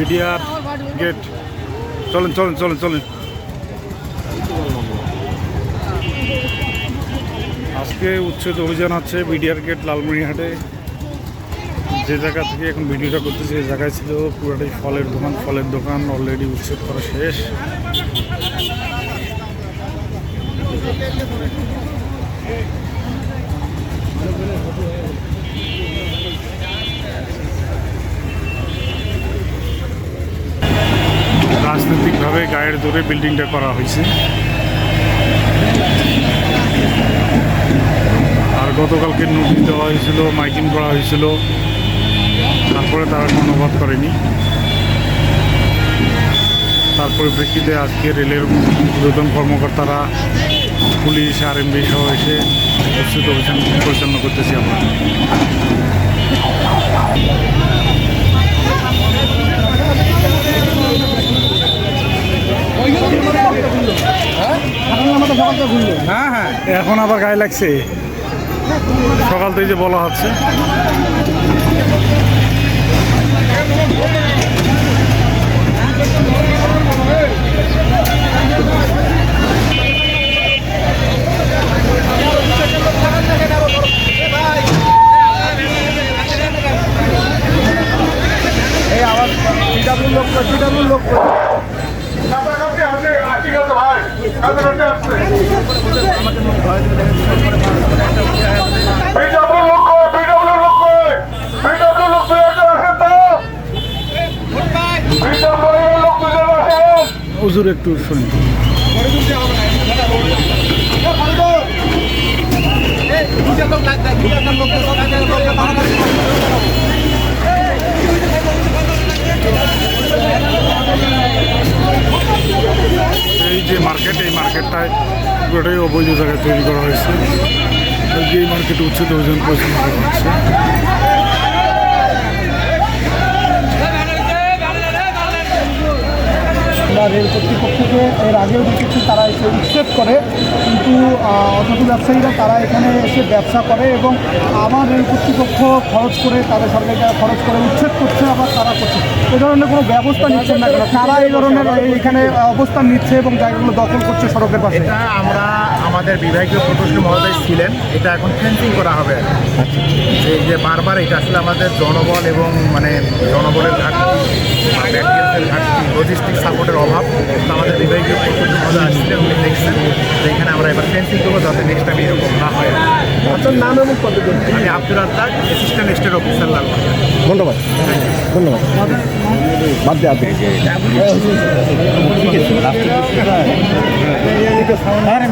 BDR gate. চলেন চলেন চলেন চলেন। আজকে উচ্ছেদ অভিযান আছে বিডিআর গেট লালমনিরহাটে। যে জায়গা থেকে এখন ভিডিওটা করতেছি সেই জায়গায় ছিল পুরোটাই ফলের দোকান ফলের দোকান অলরেডি উচ্ছেদ করা শেষ। রাজনৈতিকভাবে গায়ের দৌড়ে বিল্ডিংটা করা হয়েছে। আর গতকালকে নোটিশ দেওয়া হয়েছিল, মাইকিং করা হয়েছিল। তারপরে তারা অনুবাদ করেনি। তার পরিপ্রেক্ষিতে আজকে রেলের ঊর্ধ্বতন কর্মকর্তারা পুলিশ, আর এমবি সহ এসে উপস্থিত অভিযান পরিচালনা করতেছি আমরা হ্যাঁ হ্যাঁ। এখন আবার গায়ে লাগছে। সকাল থেকে যে বলা হচ্ছে। এই আবার পিডাব্লিউ লোক পিডাব্লিউ লোক। হুজুর একটু শুনুন। এই যে মার্কেট এই মার্কেটটায় পুরোটাই অবৈধ জায়গায় তৈরি করা হয়েছে। যে মার্কেটে উচ্ছেদ অভিযান পরিচালনা করা হচ্ছে আমরা রেল কর্তৃপক্ষকে এর আগেও দেখেছি তারা এসে উচ্ছেদ করে, কিন্তু অসাধু ব্যবসায়ীরা তারা এখানে এসে ব্যবসা করে এবং আবার রেল কর্তৃপক্ষ খরচ করে তাদের সরকারি খরচ করে উচ্ছেদ করছে, আবার তারা করছে। এ ধরনের কোনো ব্যবস্থা নিচ্ছেন না কেন? তারা এই ধরনের এখানে অবস্থান নিচ্ছে এবং জায়গাগুলো দখল করছে সড়কের পাশে। এটা আমরা আমাদের বিভাগীয় প্রকৌশলী মহোদয় ছিলেন, এটা এখন ফেন্সিং করা হবে। এই যে বারবার এটা আসলে আমাদের জনবল এবং মানে জনবলের ঘাটতি ঘাটতি। লজিস্টিক সাপোর্টের অভাব তো আমাদের বিভাগীয় প্রকৌশলী মহোদয় আসছিলেন উনি দেখছেন। যে এখানে আমরা এবার ফেন্সিং করব যাতে নেক্সট টাইম এরকম না হয়। আপনার নাম এবং পদ্ধতি আমি Abdul Razzak assistant state officer Lalbagh. ধন্যবাদ। ধন্যবাদ। বাদ দে আপনি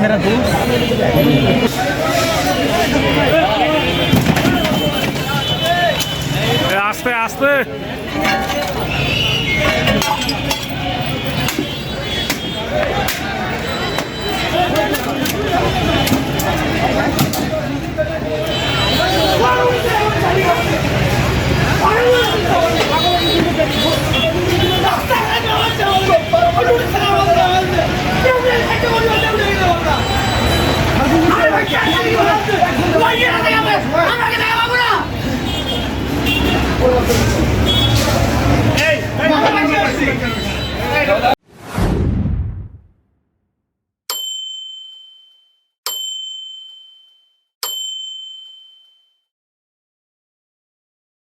মেরা আস্তে আস্তে। আমরা